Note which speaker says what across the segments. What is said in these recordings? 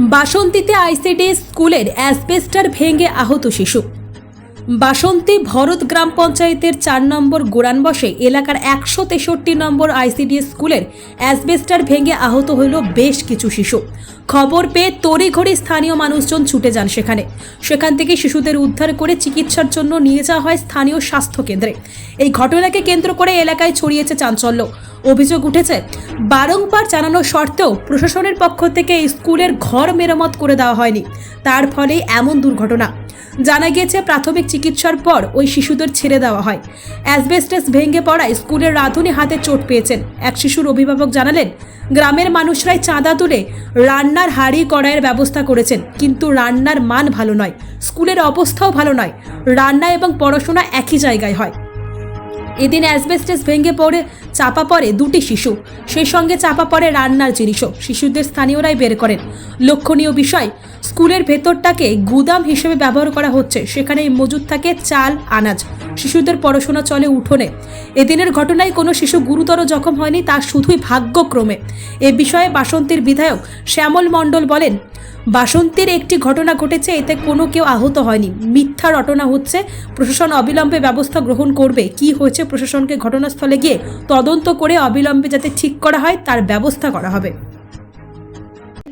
Speaker 1: বাসন্তীতে ICD স্কুলের অ্যাসবেস্টার ভেঙে আহত শিশু। বাসন্তী ভরত গ্রাম পঞ্চায়েতের চার নম্বর গোরানবসে এলাকার একশো তেষট্টি নম্বর আইসিডি স্কুলের অ্যাসবেস্টার ভেঙে আহত হইল বেশ কিছু শিশু। খবর পেয়ে তড়িঘড়ি স্থানীয় মানুষজন ছুটে যান সেখানে। সেখান থেকে শিশুদের উদ্ধার করে চিকিৎসার জন্য নিয়ে যাওয়া হয় স্থানীয় স্বাস্থ্য কেন্দ্রে এই ঘটনাকে কেন্দ্র করে এলাকায় ছড়িয়েছে চাঞ্চল্য। অভিযোগ উঠেছে, বারংবার জানানো সত্ত্বেও প্রশাসনের পক্ষ থেকে এই স্কুলের ঘর মেরামত করে দেওয়া হয়নি। তার ফলে এমন দুর্ঘটনা। জানা গিয়েছে, প্রাথমিক চিকিৎসার পর ওই শিশুদের ছেড়ে দেওয়া হয়। অ্যাসবেস্টেস ভেঙে পড়ায় স্কুলের রাঁধুনি হাতে চোট পেয়েছেন। এক শিশুর অভিভাবক জানালেন, গ্রামের মানুষরাই চাঁদা তুলে রান্নার হাড়ি কড়াইয়ের ব্যবস্থা করেছেন, কিন্তু রান্নার মান ভালো নয়। স্কুলের অবস্থাও ভালো নয়। রান্না এবং পড়াশোনা একই জায়গায় হয়। এদিন অ্যাসবেস্টাস ভেঙে পড়ে, চাপা পড়ে দুটি শিশু। সেই সঙ্গে চাপা পড়ে রান্নার জিনিসও। শিশুদের স্থানীয়রাই বের করেন। লক্ষণীয় বিষয়, স্কুলের ভেতরটাকে গুদাম হিসেবে ব্যবহার করা হচ্ছে। সেখানে মজুদ থাকে চাল, আনাজ। শিশুদের পড়াশোনা চলে উঠোনে। এদিনের ঘটনায় কোনো শিশু গুরুতর জখম হয়নি, তা শুধুই ভাগ্যক্রমে। এ বিষয়ে বাসন্তীর বিধায়ক শ্যামল মণ্ডল বলেন বাসন্তীর একটি ঘটনা ঘটেছে, এতে কোনো কেউ আহত হয়নি। মিথ্যা রটনা হচ্ছে, প্রশাসন অবিলম্বে ব্যবস্থা গ্রহণ করবে। কি হয়েছে প্রশাসনকে ঘটনাস্থলে গিয়ে তদন্ত করে অবিলম্বে যাতে ঠিক করা হয়, তার ব্যবস্থা করা হবে।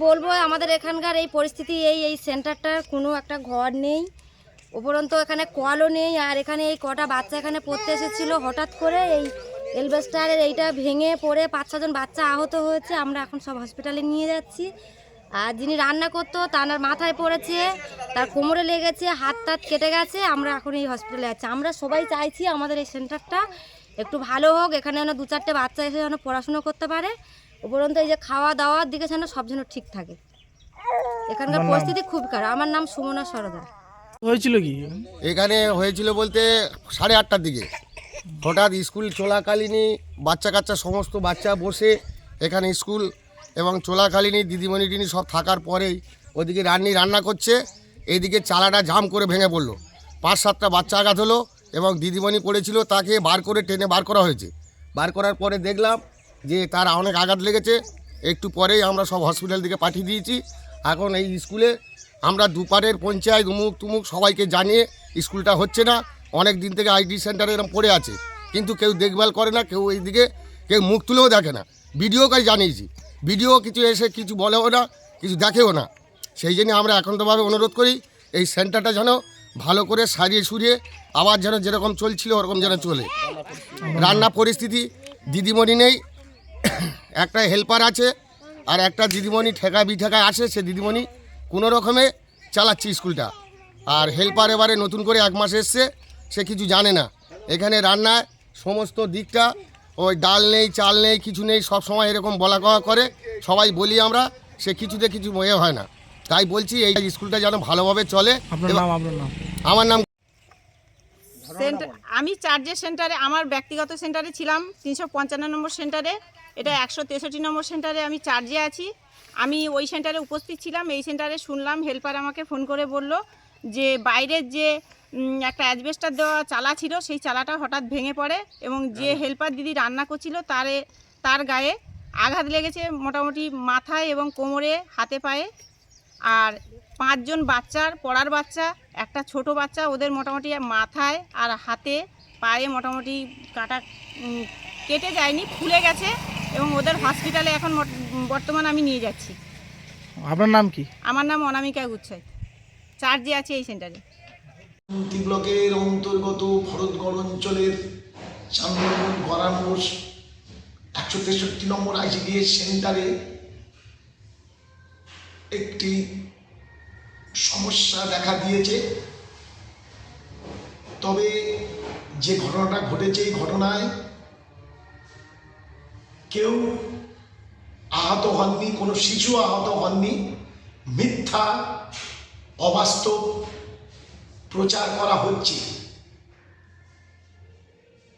Speaker 2: বলব, আমাদের এখানকার এই পরিস্থিতি, এই এই সেন্টারটার কোনো একটা ঘর নেই, উপরন্ত এখানে কলও নেই, আর এখানে এই কটা বাচ্চা এখানে পড়তে এসেছিল। হঠাৎ করে এই এলবেস্টারের এইটা ভেঙে পড়ে পাঁচ ছজন বাচ্চা আহত হয়েছে। আমরা এখন সব হসপিটালে নিয়ে যাচ্ছি। আর যিনি রান্না করতো তার মাথায় পড়েছে তার কোমরে লেগেছে হাত টাত কেটে গেছে আমরা এখন এই হসপিটালে আছি। আমরা সবাই চাইছি আমাদের এই সেন্টারটা একটু ভালো হোক এখানে যেন দু চারটে বাচ্চা এসে যেন পড়াশুনো করতে পারে। উপরন্ত এই যে খাওয়া দাওয়ার দিকে যেন সব যেন ঠিক থাকে। এখানকার পরিস্থিতি খুব খারাপ। আমার নাম সুমনা সরদার।
Speaker 3: হয়েছিল কি?
Speaker 4: এখানে হয়েছিল বলতে সাড়ে আটটার দিকে। হঠাৎ স্কুল চলাকালীনই বাচ্চা কাচ্চা সমস্ত বাচ্চা বসে এখানে স্কুল এবং চলাকালীনই দিদিমণি টিনি সব থাকার পরেই ওদিকে রান্নি রান্না করছে, এইদিকে চালাটা জাম করে ভেঙে পড়ল। পাঁচ সাতটা বাচ্চা আঘাত হলো এবং দিদিমণি পড়েছিল, তাকে বার করে টেনে বার করা হয়েছে। বার করার পরে দেখলাম যে তার অনেক আঘাত লেগেছে, একটু পরেই আমরা সব হসপিটাল দিকে পাঠিয়ে দিয়েছি। এখন এই স্কুলে আমরা দুপারের পঞ্চায়েত উমুক তুমুক সবাইকে জানিয়ে স্কুলটা হচ্ছে না, অনেক দিন থেকে আইডি সেন্টারে এরকম পড়ে আছে। কিন্তু কেউ দেখভাল করে না, কেউ এইদিকে, কেউ মুখ তুলেও দেখে না। ভিডিওকে জানিয়েছি। ভিডিও কিছু এসে কিছু বলেও না, কিছু দেখেও না। সেই জন্য আমরা একান্তভাবে অনুরোধ করি, এই সেন্টারটা যেন ভালো করে সারিয়ে সুরিয়ে আবার যেন যেরকম চলছিল ওরকম যেন চলে। রান্না পরিস্থিতি, দিদিমণি নেই, একটা হেল্পার আছে, আর একটা দিদিমণি ঠেকা বিঠেকায় আসে, সে দিদিমণি কোনো রকমে চালাচ্ছে স্কুলটা। আর হেল্পার এবারে নতুন করে এক মাস এসছে, সে কিছু জানে না। এখানে রান্নায় সমস্ত দিকটা ওই ডাল নেই চাল নেই কিছু নেই সব সময় এরকম বলা কওয়া করে। সবাই বলি আমরা সে কিছুতে কিছু ময়ে হয় না। তাই বলছি এই স্কুলটা যেন ভালোভাবে চলে। আমার নাম
Speaker 5: সেন্টার আমি চার্জের সেন্টারে আমার ব্যক্তিগত সেন্টারে ছিলাম তিনশো পঞ্চান্ন নম্বর সেন্টারে। এটা একশো তেষট্টি নম্বর সেন্টারে আমি চার্জে আছি। আমি ওই সেন্টারে উপস্থিত ছিলাম এই সেন্টারে শুনলাম হেল্পার আমাকে ফোন করে বলল যে বাইরের যে একটা অ্যাজবেস্টার দেওয়া চালা ছিল সেই চালাটা হঠাৎ ভেঙে পড়ে এবং যে হেল্পার দিদি রান্না করছিল তারে তার গায়ে আঘাত লেগেছে মোটামুটি মাথায় এবং কোমরে হাতে পায়ে। আর পাঁচজন বাচ্চার পড়ার বাচ্চা একটা ছোট বাচ্চা ওদের মোটামুটি মাথায় আর হাতে পায়ে মোটামুটি কাটা কেটে যায়নি ফুলে গেছে এবং ওদের হসপিটালে এখন বর্তমান আমি নিয়ে যাচ্ছি।
Speaker 3: আপনার নাম কি?
Speaker 5: আমার নাম অনামিকা গুচ্ছাই চার্জে আছে এই সেন্টারে।
Speaker 6: শান্তি ব্লকের অন্তর্গত ভরতগড় অঞ্চলের নম্বর গড়ামোষ একশো তেষট্টি নম্বর আইসিডিএস সেন্টারে একটি সমস্যা দেখা দিয়েছে। তবে যে ঘটনাটা ঘটেছে এই ঘটনায় কেউ আহত হননি, কোনো শিশু আহত হননি, মিথ্যা, অবাস্তব প্রচার করা হচ্ছে।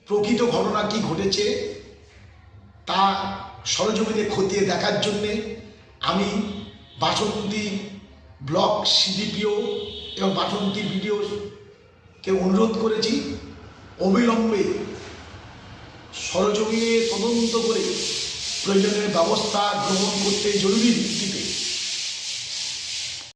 Speaker 6: প্রকৃত ঘটনা কি ঘটেছে, তা সরজমিনে খতিয়ে দেখার জন্যে আমি বাসন্তী ব্লক সিডিপিও এবং বাসন্তী বিডিওকে অনুরোধ করেছি, অবিলম্বে সরজমিনে তদন্ত করে প্রয়োজনীয় ব্যবস্থা গ্রহণ করতে জরুরি ভিত্তিতে